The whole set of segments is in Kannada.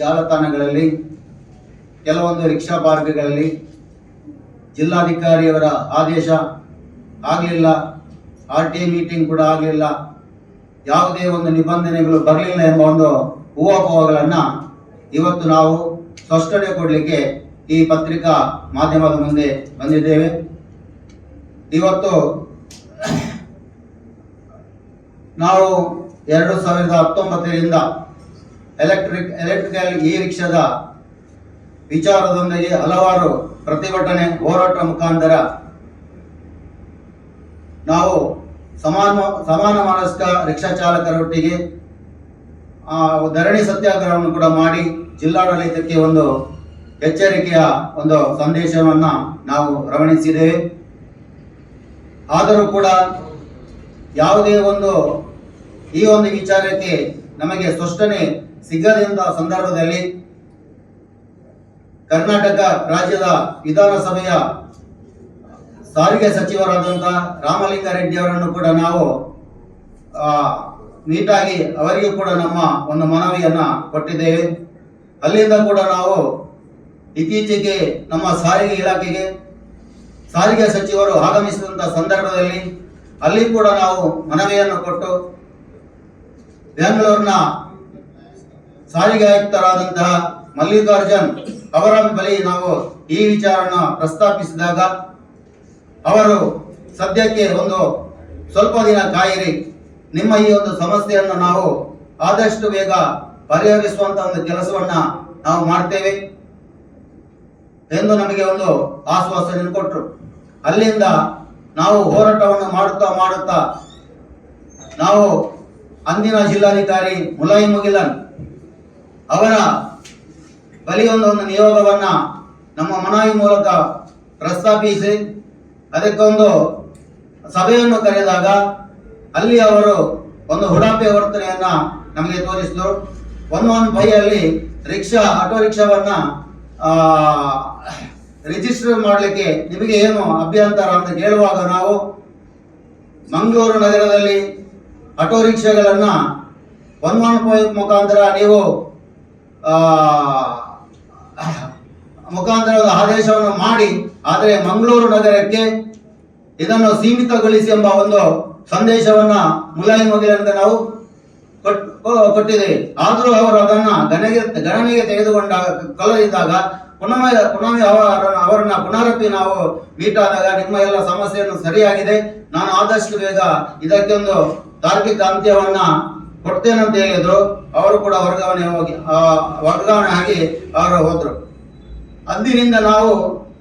ಜಾಲತಾಣಗಳಲ್ಲಿ, ಕೆಲವೊಂದು ರಿಕ್ಷಾ ಪಾರ್ಕ್ಗಳಲ್ಲಿ ಜಿಲ್ಲಾಧಿಕಾರಿಯವರ ಆದೇಶ ಆಗಲಿಲ್ಲ, ಆರ್ ಟಿ ಮೀಟಿಂಗ್ ಕೂಡ ಆಗಲಿಲ್ಲ, ಯಾವುದೇ ಒಂದು ನಿಬಂಧನೆಗಳು ಬರಲಿಲ್ಲ ಎಂಬ ಒಂದು ಊಹಾಪೋಹಗಳನ್ನು ಇವತ್ತು ನಾವು ಸ್ಪಷ್ಟನೆ ಕೊಡಲಿಕ್ಕೆ ಈ ಪತ್ರಿಕಾ ಮಾಧ್ಯಮದ ಮುಂದೆ ಬಂದಿದ್ದೇವೆ. ಇವತ್ತು ನಾವು ಎರಡು ಸಾವಿರದ ಹತ್ತೊಂಬತ್ತರಿಂದ ಎಲೆಕ್ಟ್ರಿಕ್ ಎಲೆಕ್ಟ್ರಿಕಲ್ ಇ ರಿಕ್ಷಾದ ವಿಚಾರದೊಂದಿಗೆ ಹಲವಾರು ಪ್ರತಿಭಟನೆ, ಹೋರಾಟ ಮುಖಾಂತರ ನಾವು ಸಮಾನ ಸಮಾನ ಮನಸ್ಕ ರಿಕ್ಷಾ ಚಾಲಕರೊಟ್ಟಿಗೆ ಧರಣಿ ಸತ್ಯಾಗ್ರಹವನ್ನು ಕೂಡ ಮಾಡಿ ಜಿಲ್ಲಾಡಳಿತಕ್ಕೆ ಒಂದು ಎಚ್ಚರಿಕೆಯ ಒಂದು ಸಂದೇಶವನ್ನು ನಾವು ರವಾನಿಸಿದ್ದೇವೆ. ಆದರೂ ಕೂಡ ಯಾವುದೇ ಒಂದು ಈ ಒಂದು ವಿಚಾರಕ್ಕೆ ನಮಗೆ ಸ್ಪಷ್ಟನೆ ಸಿಗದಂತ ಸಂದರ್ಭದಲ್ಲಿ ಕರ್ನಾಟಕ ರಾಜ್ಯದ ವಿಧಾನಸಭೆಯ ಸಾರಿಗೆ ಸಚಿವರಾದಂತಹ ರಾಮಲಿಂಗಾರೆಡ್ಡಿ ಅವರನ್ನು ಕೂಡ ನಾವು ನೀಟಾಗಿ ಅವರಿಗೂ ಕೂಡ ನಮ್ಮ ಒಂದು ಮನವಿಯನ್ನ ಕೊಟ್ಟಿದ್ದೇವೆ. ಅಲ್ಲಿಂದ ಕೂಡ ನಾವು ಇತ್ತೀಚೆಗೆ ನಮ್ಮ ಸಾರಿಗೆ ಇಲಾಖೆಗೆ ಸಾರಿಗೆ ಸಚಿವರು ಆಗಮಿಸಿದಂತಹ ಸಂದರ್ಭದಲ್ಲಿ ಅಲ್ಲಿ ಕೂಡ ನಾವು ಮನವಿಯನ್ನು ಕೊಟ್ಟು ಬೆಂಗಳೂರಿನ ಸಾರಿಗೆ ಆಯುಕ್ತರಾದಂತಹ ಮಲ್ಲಿಕಾರ್ಜುನ್ ಅವರ ಬಳಿ ನಾವು ಈ ವಿಚಾರನ ಪ್ರಸ್ತಾಪಿಸಿದಾಗ ಅವರು ಸದ್ಯಕ್ಕೆ ಒಂದು ಸ್ವಲ್ಪ ದಿನ ಕಾಯಿರಿ, ನಿಮ್ಮ ಈ ಒಂದು ಸಮಸ್ಯೆಯನ್ನು ನಾವು ಆದಷ್ಟು ಬೇಗ ಪರಿಹರಿಸುವಂತ ಒಂದು ಕೆಲಸವನ್ನ ನಾವು ಮಾಡ್ತೇವೆ ಎಂದು ನಮಗೆ ಒಂದು ಆಶ್ವಾಸನೆ ಕೊಟ್ಟರು ಅಲ್ಲಿಂದ ನಾವು ಹೋರಾಟವನ್ನು ಮಾಡುತ್ತಾ ಮಾಡುತ್ತಾ ನಾವು ಅಂದಿನ ಜಿಲ್ಲಾಧಿಕಾರಿ ಮುಲಾಯಿ ಮುಗಿಲನ್ ಅವರ ಬಲಿ ಒಂದು ನಿಯೋಗವನ್ನ ನಮ್ಮ ಮನವಿ ಮೂಲಕ ಪ್ರಸ್ತಾಪಿಸಿ, ಅದಕ್ಕೊಂದು ಸಭೆಯನ್ನು ಕರೆದಾಗ ಅಲ್ಲಿ ಅವರು ಒಂದು ಹುಡಾಪೆ ವರ್ತನೆಯನ್ನ ನಮಗೆ ತೋರಿಸಿದ್ರು ಒನ್ ಒನ್ ಬೈಯಲ್ಲಿ ರಿಕ್ಷಾ, ಆಟೋ ರಿಕ್ಷಾವನ್ನ ರಿಜಿಸ್ಟರ್ ಮಾಡಲಿಕ್ಕೆ ನಿಮಗೆ ಏನು ಅಭ್ಯಂತರ ಅಂತ ಕೇಳುವಾಗ ನಾವು ಮಂಗಳೂರು ನಗರದಲ್ಲಿ ಆಟೋ ರಿಕ್ಷಾಗಳನ್ನ ಒನ್ ಒನ್ ಮುಖಾಂತರ ನೀವು ಮುಖಾಂತರ ಒಂದು ಆದೇಶವನ್ನು ಮಾಡಿ, ಆದರೆ ಮಂಗಳೂರು ನಗರಕ್ಕೆ ಇದನ್ನು ಸೀಮಿತಗೊಳಿಸಿ ಎಂಬ ಒಂದು ಸಂದೇಶವನ್ನ ಮುಲಾಯಿ ಅಂತ ನಾವು ಕೊಟ್ಟಿದೆ ಆದರೂ ಅವರು ಅದನ್ನ ಗಣನೆಗೆ ಗಣನೆಗೆ ತೆಗೆದುಕೊಂಡಾಗ ಕಲರಿದ್ದಾಗ ಪುನಃ ಪುನಃ ಅವರನ್ನ ಅವರನ್ನ ಪುನರಪಿ ನಾವು ಮೀಟ್ ಆದಾಗ ನಿಮ್ಮ ಎಲ್ಲ ಸಮಸ್ಯೆಯನ್ನು ಸರಿಯಾಗಿದೆ. ನಾನು ಆದಷ್ಟು ಬೇಗ ಇದಕ್ಕೊಂದು ತಾರ್ಕಿಕ ಅಂತ್ಯವನ್ನ ಕೊಡ್ತೇನೆ ಅಂತ ಹೇಳಿದ್ರು. ಅವರು ಕೂಡ ವರ್ಗಾವಣೆ ಹೋಗಿ ವರ್ಗಾವಣೆ ಆಗಿ ಅವರು ಹೋದ್ರು. ಅಂದಿನಿಂದ ನಾವು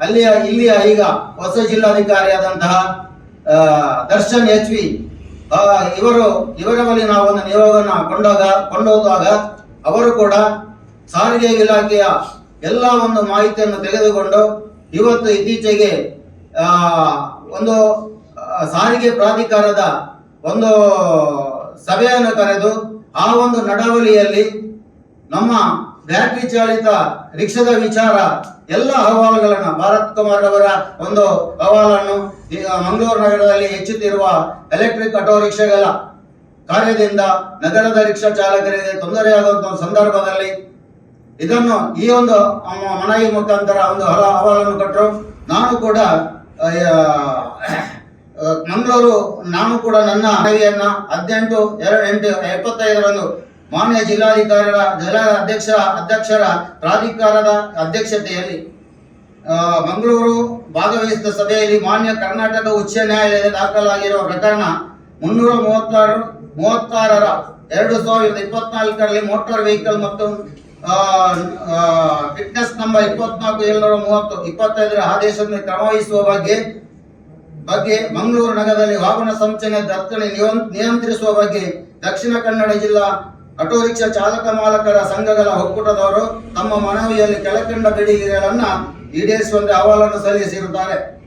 ಅಲ್ಲಿಯ ಇಲ್ಲಿಯ ಈಗ ಹೊಸ ಜಿಲ್ಲಾಧಿಕಾರಿಯಾದಂತಹ ದರ್ಶನ್ ಎಚ್ ವಿ ಇವರು ಇವರ ಬಳಿ ನಾವು ಒಂದು ನಿಯೋಗನ ಕೊಂಡೋಗ ಕೊಂಡೋದಾಗ ಅವರು ಕೂಡ ಸಾರಿಗೆ ಇಲಾಖೆಯ ಎಲ್ಲ ಒಂದು ಮಾಹಿತಿಯನ್ನು ತೆಗೆದುಕೊಂಡು ಇವತ್ತು ಇತ್ತೀಚೆಗೆ ಒಂದು ಸಾರಿಗೆ ಪ್ರಾಧಿಕಾರದ ಒಂದು ಸಭೆಯನ್ನು ಕರೆದು ಆ ಒಂದು ನಡವಳಿಯಲ್ಲಿ ನಮ್ಮ ಬ್ಯಾಟ್ರಿ ಚಾಲಿತ ರಿಕ್ಷಾದ ವಿಚಾರ ಎಲ್ಲ ಅಹವಾಲುಗಳನ್ನು ಭಾರತ್ ಕುಮಾರ್ ಅವರ ಒಂದು ಅಹವಾಲನ್ನು ಮಂಗಳೂರು ನಗರದಲ್ಲಿ ಹೆಚ್ಚುತ್ತಿರುವ ಎಲೆಕ್ಟ್ರಿಕ್ ಆಟೋ ರಿಕ್ಷಾಗಳ ಕಾರ್ಯದಿಂದ ನಗರದ ರಿಕ್ಷಾ ಚಾಲಕರಿಗೆ ತೊಂದರೆಯಾಗುವಂತಹ ಒಂದು ಸಂದರ್ಭದಲ್ಲಿ ಇದನ್ನು ಈ ಒಂದು ಮನವಿ ಮುಖಾಂತರ ಒಂದು ಹಲ ಅಹವಾಲನ್ನು ಕೊಟ್ಟರು. ನಾನು ಕೂಡ ಮಂಗಳೂರು, ನಾನು ಕೂಡ ನನ್ನ ಮನವಿಯನ್ನ ಹದಿನೆಂಟು, ಎರಡು, ಎಂಟು, ಎಪ್ಪತ್ತೈದರಂದು ಮಾನ್ಯ ಜಿಲ್ಲಾಧಿಕಾರಿಗಳ, ಜಿಲ್ಲಾ ಅಧ್ಯಕ್ಷ, ಅಧ್ಯಕ್ಷರ ಪ್ರಾಧಿಕಾರದ ಅಧ್ಯಕ್ಷತೆಯಲ್ಲಿ ಮಂಗಳೂರು ಭಾಗವಹಿಸಿದ ಸಭೆಯಲ್ಲಿ ಮಾನ್ಯ ಕರ್ನಾಟಕ ಉಚ್ಚ ನ್ಯಾಯಾಲಯದ ದಾಖಲಾಗಿರುವ ಪ್ರಕರಣ ಮುನ್ನೂರ ಮೂವತ್ತಾರು, ಮೂವತ್ತಾರರ ಎರಡು ಸಾವಿರದ ಇಪ್ಪತ್ನಾಲ್ಕರಲ್ಲಿ ಮೋಟಾರ್ ವೆಹಿಕಲ್ ಮತ್ತು ಫಿಟ್ನೆಸ್ ನಂಬರ್ ಇಪ್ಪತ್ನಾಲ್ಕು ಏಳ್ನೂರ ಮೂವತ್ತು, ಇಪ್ಪತ್ತೈದರ ಆದೇಶವನ್ನು ಕ್ರಮವಹಿಸುವ ಬಗ್ಗೆ ಬಗ್ಗೆ ಮಂಗಳೂರು ನಗರದಲ್ಲಿ ವಾಹನ ಸಂಚಲನ ದತ್ತಣೆ ನಿಯಂ- ನಿಯಂತ್ರಿಸುವ ಬಗ್ಗೆ ದಕ್ಷಿಣ ಕನ್ನಡ ಜಿಲ್ಲಾ ಆಟೋ ರಿಕ್ಷಾ ಚಾಲಕ ಮಾಲಕರ ಸಂಘಗಳ ಒಕ್ಕೂಟದವರು ತಮ್ಮ ಮನವಿಯಲ್ಲಿ ಕೆಳಕಂಡ ಬೇಡಿಕೆಗಳನ್ನ ಈಡೇರಿಸುವಂತೆ ಅಹವಾಲನ್ನು ಸಲ್ಲಿಸಿರುತ್ತಾರೆ.